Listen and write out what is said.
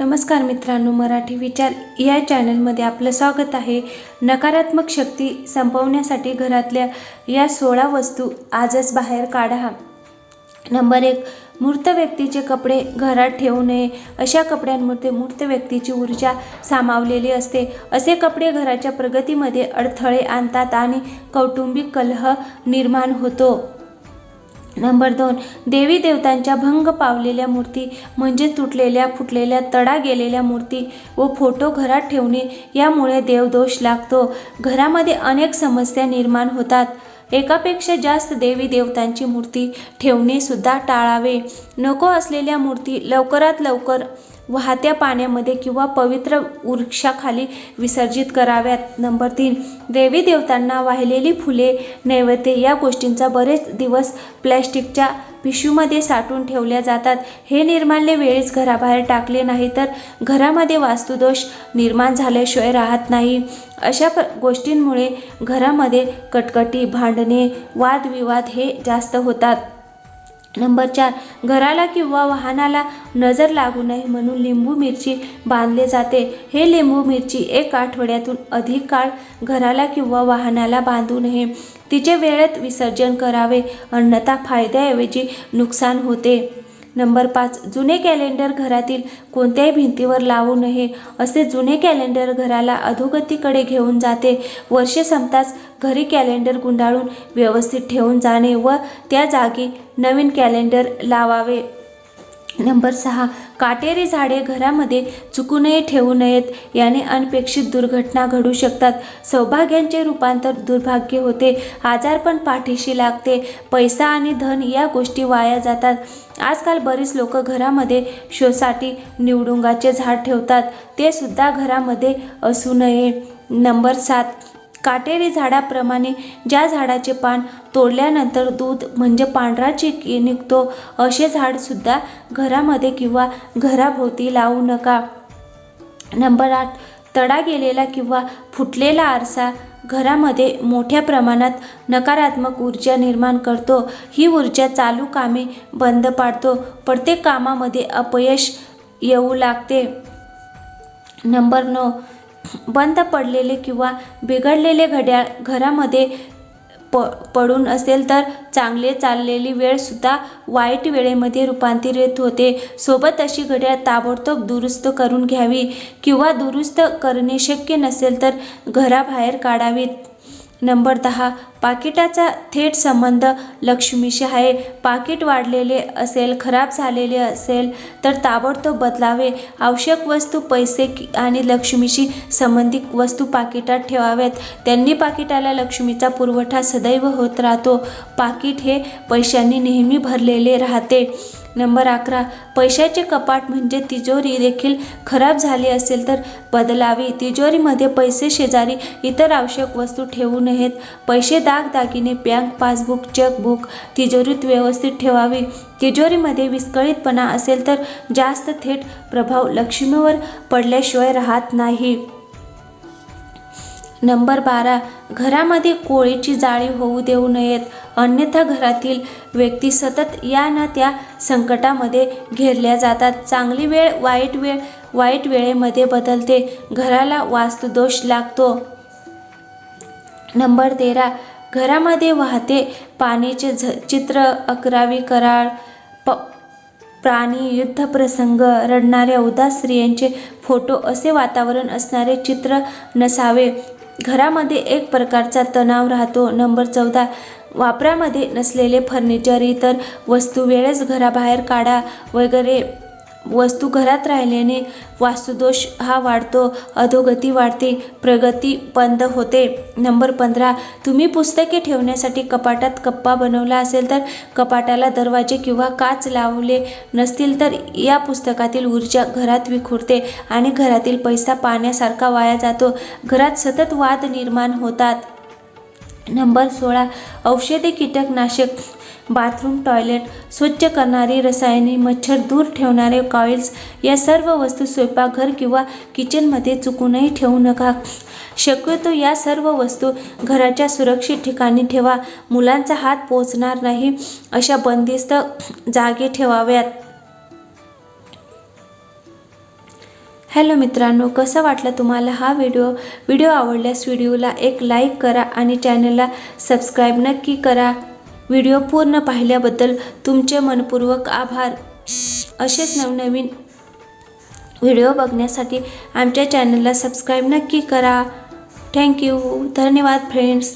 नमस्कार मित्रांनो मराठी विचार या चॅनलमध्ये आपलं स्वागत आहे. नकारात्मक शक्ती संपवण्यासाठी घरातल्या या सोळा वस्तू आजच बाहेर काढा. नंबर एक मूर्त व्यक्तीचे कपडे घरात ठेवू नये. अशा कपड्यांमध्ये मूर्त व्यक्तीची ऊर्जा सामावलेली असते. असे कपडे घराच्या प्रगतीमध्ये अडथळे आणतात आणि कौटुंबिक कलह निर्माण होतो. नंबर दोन देवी देवतांच्या भंग पावलेल्या मूर्ती म्हणजे तुटलेल्या फुटलेल्या तडा गेलेल्या मूर्ती व फोटो घरात ठेवणे यामुळे देवदोष लागतो. घरामध्ये अनेक समस्या निर्माण होतात. एकापेक्षा जास्त देवी देवतांची मूर्ती ठेवणे सुद्धा टाळावे. नको असलेल्या मूर्ती लवकरात लवकर वाहत्या पाण्यामध्ये किंवा पवित्र वृक्षाखाली विसर्जित कराव्यात. नंबर तीन देवी देवतांना वाहिलेली फुले नैवेद्य या गोष्टींचा बरेच दिवस प्लॅस्टिकच्या पिशवीमध्ये साठवून ठेवल्या जातात. हे निर्माल्य वेळीच घराबाहेर टाकले नाही तर घरामध्ये वास्तुदोष निर्माण झाल्याशिवाय राहत नाही. अशा प गोष्टींमुळे घरामध्ये कटकटी भांडणे वादविवाद हे जास्त होतात. नंबर चार घराला किंवा वाहनाला नजर लागू नये म्हणून लिंबू मिरची बांधले जाते. हे लिंबू मिरची एक आठवड्यातून अधिक काळ घराला किंवा वाहनाला बांधू नये. तिचे वेळेत विसर्जन करावे. अन्यथा फायद्याऐवजी नुकसान होते. नंबर पाच जुने कॅलेंडर घरातील कोणत्याही भिंतीवर लावू नये. असे जुने कॅलेंडर घराला अधोगतीकडे घेऊन जाते. वर्षे संपताच घरी कॅलेंडर गुंडाळून व्यवस्थित ठेवून जाणे व त्या जागी नवीन कॅलेंडर लावावे. नंबर सहा काटेरी झाडे घरामध्ये चुकूनही ठेवू नयेत याने अनपेक्षित दुर्घटना घडू शकतात. सौभाग्यांचे रूपांतर दुर्भाग्य होते. आजारपण पाठीशी लागते. पैसा आणि धन या गोष्टी वाया जातात. आजकाल बरीच लोक घरामध्ये शोसाठी निवडुंगाचे झाड ठेवतात. ते सुद्धा घरामध्ये असू नये. नंबर सात काटेरी झाडाप्रमाणे ज्या झाडाचे पान तोडल्यानंतर दूध म्हणजे पांढरा चिकी निघतो असे झाडसुद्धा घरामध्ये किंवा घराभोवती लावू नका. नंबर आठ तडा गेलेला किंवा फुटलेला आरसा घरामध्ये मोठ्या प्रमाणात नकारात्मक ऊर्जा निर्माण करतो. ही ऊर्जा चालू कामे बंद पाडतो. प्रत्येक कामामध्ये अपयश येऊ लागते. नंबर नऊ बंद पडलेले किंवा बिघडलेले घड्याळ घरामध्ये प पडून असेल तर चांगले चाललेली वेळसुद्धा वाईट वेळेमध्ये रूपांतरित होते. सोबत अशी घड्याळ ताबडतोब दुरुस्त करून घ्यावी किंवा दुरुस्त करणे शक्य नसेल तर घराबाहेर काढावीत. नंबर दहा पाकिटाचा थेट संबंध लक्ष्मीशी आहे पाकिट वाढलेले असेल खराब झालेले असेल तर ताबडतोब बदलावे. आवश्यक वस्तू पैसे आणि लक्ष्मीशी संबंधित वस्तू पाकिटात ठेवाव्यात. त्यांनी पाकिटाला लक्ष्मीचा पुरवठा सदैव होत राहतो. पाकिट हे पैशांनी नेहमी भरलेले राहते. नंबर अकरा पैशाचे कपाट म्हणजे तिजोरी देखील खराब झाली असेल तर बदलावी. तिजोरीमध्ये पैसे शेजारी इतर आवश्यक वस्तू ठेवू नयेत. पैसे दागदागिने बँक पासबुक चेकबुक तिजोरीत व्यवस्थित ठेवावी. तिजोरीमध्ये विस्कळीतपणा असेल तर जास्त थेट प्रभाव लक्ष्मीवर पडल्याशिवाय राहत नाही. नंबर बारा घरामध्ये कोळीची जाळी होऊ देऊ नयेत. अन्यथा घरातील व्यक्ती सतत या ना त्या संकटामध्ये घेरल्या जातात. चांगली वेळ वाईट वेळ वाईट वेळेमध्ये बदलते. घराला वास्तुदोष लागतो. नंबर तेरा घरामध्ये वाहते पाण्याचे झ चित्र अकरावी कराळ प प्राणी युद्धप्रसंग रडणाऱ्या उदास स्त्रियांचे फोटो असे वातावरण असणारे चित्र नसावे. घरामध्ये एक प्रकारचा तणाव राहतो. नंबर चौदा वापरामध्ये नसलेले फर्निचर इतर वस्तू वेळेस घराबाहेर काढा वगैरे वस्तू घरात राहिल्याने वास्तुदोष हा वाढतो अधोगती वाढते प्रगती बंद होते. नंबर पंधरा तुम्ही पुस्तके ठेवण्यासाठी कपाटात कप्पा बनवला असेल तर कपाटाला दरवाजे किंवा काच लावले नसतील तर या पुस्तकातील ऊर्जा घरात विखुरते आणि घरातील पैसा पाण्यासारखा वाया जातो. घरात सतत वाद निर्माण होतात. नंबर सोळा औषधी कीटकनाशक बाथरूम टॉयलेट स्वच्छ करणारी रसायने मच्छर दूर ठेवणारे कॉइल्स या सर्व वस्तू स्वयंपाकघर किंवा किचनमध्ये चुकूनही ठेवू नका. शक्यतो या सर्व वस्तू घराच्या सुरक्षित ठिकाणी ठेवा. मुलांचा हात पोचणार नाही अशा बंदिस्त जागी ठेवाव्यात. हॅलो मित्रांनो कसं वाटलं तुम्हाला हा व्हिडिओ? व्हिडिओ आवडल्यास व्हिडिओला एक लाईक करा आणि चॅनलला सबस्क्राईब नक्की करा. व्हिडिओ पूर्ण पाहिल्याबद्दल तुमचे मनपूर्वक आभार. असेच नवनवीन व्हिडिओ बघण्यासाठी आमच्या चॅनलला सबस्क्राईब नक्की करा. थँक्यू धन्यवाद फ्रेंड्स.